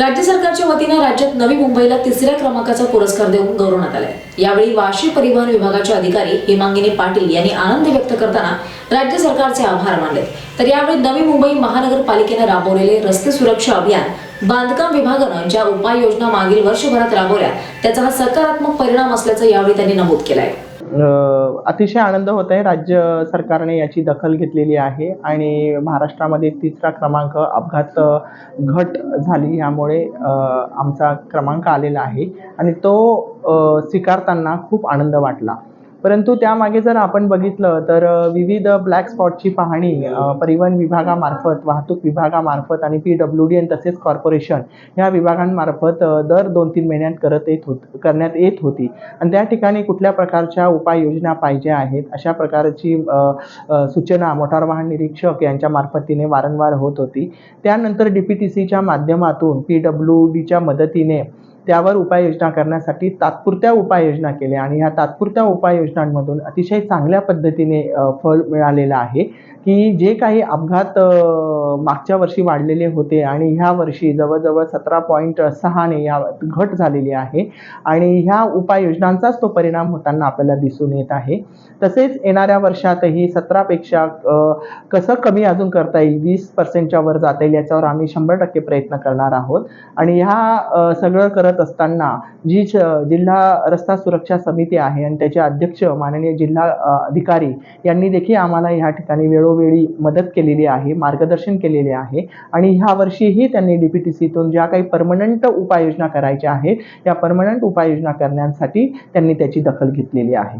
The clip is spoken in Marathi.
राज्य सरकारच्या वतीनं राज्यात नवी मुंबईला तिसऱ्या क्रमांकाचा पुरस्कार देऊन गौरवण्यात आलाय. यावेळी वाशी परिवहन विभागाचे अधिकारी हिमांगिनी पाटील यांनी आनंद व्यक्त करताना राज्य सरकारचे आभार मानले तर यावेळी नवी मुंबई महानगरपालिकेनं राबवलेले रस्ते सुरक्षा अभियान बांधकाम विभागानं ज्या उपाययोजना मागील वर्षभरात राबवल्या त्याचा हा सकारात्मक परिणाम असल्याचं यावेळी त्यांनी नमूद केलंय. आहे अतिशय आनंद होत आहे राज्य सरकारने याची दखल घेतलेली आहे आणि महाराष्ट्रामध्ये तिसरा क्रमांक अपघात घट झाली यामुळे आमचा क्रमांक आलेला आहे आणि तो स्वीकारताना खूप आनंद वाटला. परंतु त्यामागे जर आपण बघितलं तर विविध ब्लॅक स्पॉटची पाहणी परिवहन विभागामार्फत वाहतूक विभागामार्फत आणि पी डब्ल्यू डी एन तसेच कॉर्पोरेशन ह्या विभागांमार्फत दर दोन तीन महिन्यात करत येत होत करण्यात येत होती. आणि त्या ठिकाणी कुठल्या प्रकारच्या उपाययोजना पाहिजे आहेत अशा प्रकारची सूचना मोटार वाहन निरीक्षक यांच्या मार्फतीने वारंवार होत होती. त्यानंतर डी पी टी सीच्या माध्यमातून पी डब्ल्यू डीच्या मदतीने त्यावर उपाययोजना करण्यासाठी तात्पुरत्या उपाययोजना केल्या आणि ह्या तात्पुरत्या उपाययोजनांमधून अतिशय चांगल्या पद्धतीने फल फळ मिळालेलं आहे की जे काही अपघात मागच्या वर्षी वाढलेले होते आणि ह्या वर्षी जवळजवळ सतरा पॉईंट सहाने या घट झालेली आहे आणि ह्या उपाययोजनांचाच तो परिणाम होताना आपल्याला दिसून येत आहे. तसेच येणाऱ्या वर्षातही सतरापेक्षा कसं कमी अजून करता येईल वीस पर्सेंटच्या वर जाता येईल याच्यावर आम्ही शंभर टक्के प्रयत्न करणार आहोत. आणि ह्या सगळं करत असताना जी जिल्हा रस्ता सुरक्षा समिती आहे आणि त्याचे अध्यक्ष माननीय जिल्हा अधिकारी यांनी देखील आम्हाला ह्या ठिकाणी वेळोवेळी मदत केलेली आहे मार्गदर्शन केलेले आहे. आणि ह्या वर्षीही त्यांनी डी पी टी सीतून ज्या काही परमनंट उपाययोजना करायच्या आहेत या परमनंट उपाययोजना करण्यासाठी त्यांनी त्याची दखल घेतलेली आहे.